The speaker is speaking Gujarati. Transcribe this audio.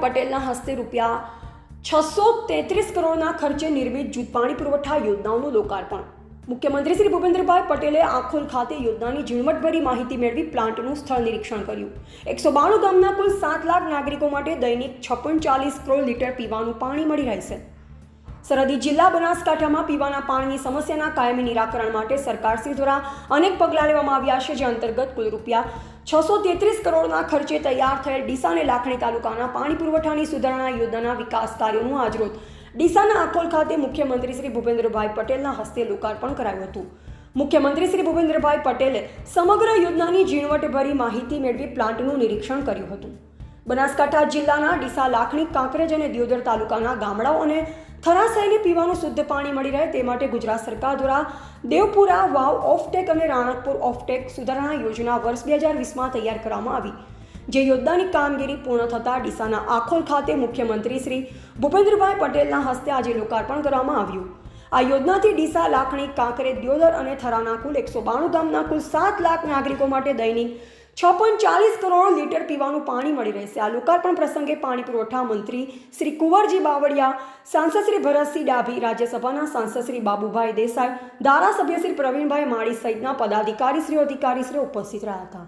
પટેલના હસ્તે રૂપિયા છસો તેત્રીસ કરોડના ખર્ચે નિર્મિત જૂથ પાણી પુરવઠા યોજનાઓનું લોકાર્પણ. મુખ્યમંત્રી શ્રી ભૂપેન્દ્રભાઈ પટેલે આખોલ ખાતે યોજનાની ઝીણવટભરી માહિતી મેળવી પ્લાન્ટનું સ્થળ નિરીક્ષણ કર્યું. એકસો બાણું ગામના કુલ સાત લાખ નાગરિકો માટે દૈનિક છપ્પન ચાલીસ કરોડ લીટર પીવાનું પાણી મળી રહેશે. સરહદી જિલ્લા બનાસકાંઠામાં પીવાના પાણીની સમસ્યાના કાયમી નિરાકરણ માટે સરકારશ્રી દ્વારા અનેક પગલાં લેવામાં આવ્યા છે, જે અંતર્ગત કુલ રૂપિયા છસો તેત્રીસ કરોડના ખર્ચે તૈયાર થયેલ ડીસા અને લાખણી તાલુકાના પાણી પુરવઠાની સુધારણા યોજનાના વિકાસ કાર્યોનું આજરોજ ડીસાના આખોલ ખાતે મુખ્યમંત્રી શ્રી ભૂપેન્દ્રભાઈ પટેલના હસ્તે લોકાર્પણ કરાયું હતું. મુખ્યમંત્રી શ્રી ભૂપેન્દ્રભાઈ પટેલે સમગ્ર યોજનાની ઝીણવટભરી માહિતી મેળવી પ્લાન્ટનું નિરીક્ષણ કર્યું હતું. બનાસકાંઠા જિલ્લાના ડીસા લાખણી, કાંકરેજ અને દિયોદર તાલુકાના ગામડાઓ અને થરાસાઈને પીવાનું શુદ્ધ પાણી મળી રહે તે માટે ગુજરાત સરકાર દ્વારા દેવપુરા, વાવ, ઓફટેક અને રાણકપુર ઓફટેક સુધારણા યોજના વર્ષ બે હજાર વીસમાં તૈયાર કરવામાં આવી. જે યોદ્ધાની કામગીરી પૂર્ણ થતાં ડીસાના આખોલ ખાતે મુખ્યમંત્રી શ્રી ભૂપેન્દ્રભાઈ પટેલના હસ્તે આજે લોકાર્પણ કરવામાં આવ્યું. આ યોજનાથી ડીસા લાખણી કાંકરે દિયોદર અને થરાના કુલ એકસો બાણું ગામના કુલ સાત લાખ નાગરિકો માટે દૈનિક છપ્પન ચાલીસ કરોડ લીટર પીવાનું પાણી મળી રહેશે. આ લોકાર્પણ પ્રસંગે પાણી પુરવઠા મંત્રી શ્રી કુંવરજી બાવળિયા, સાંસદ શ્રી ભરતસિંહ ડાભી, રાજ્યસભાના સાંસદ શ્રી બાબુભાઈ દેસાઈ, ધારાસભ્ય શ્રી પ્રવીણભાઈ માળી સહિતના પદાધિકારીશ્રીઓ અધિકારીશ્રીઓ ઉપસ્થિત રહ્યા હતા.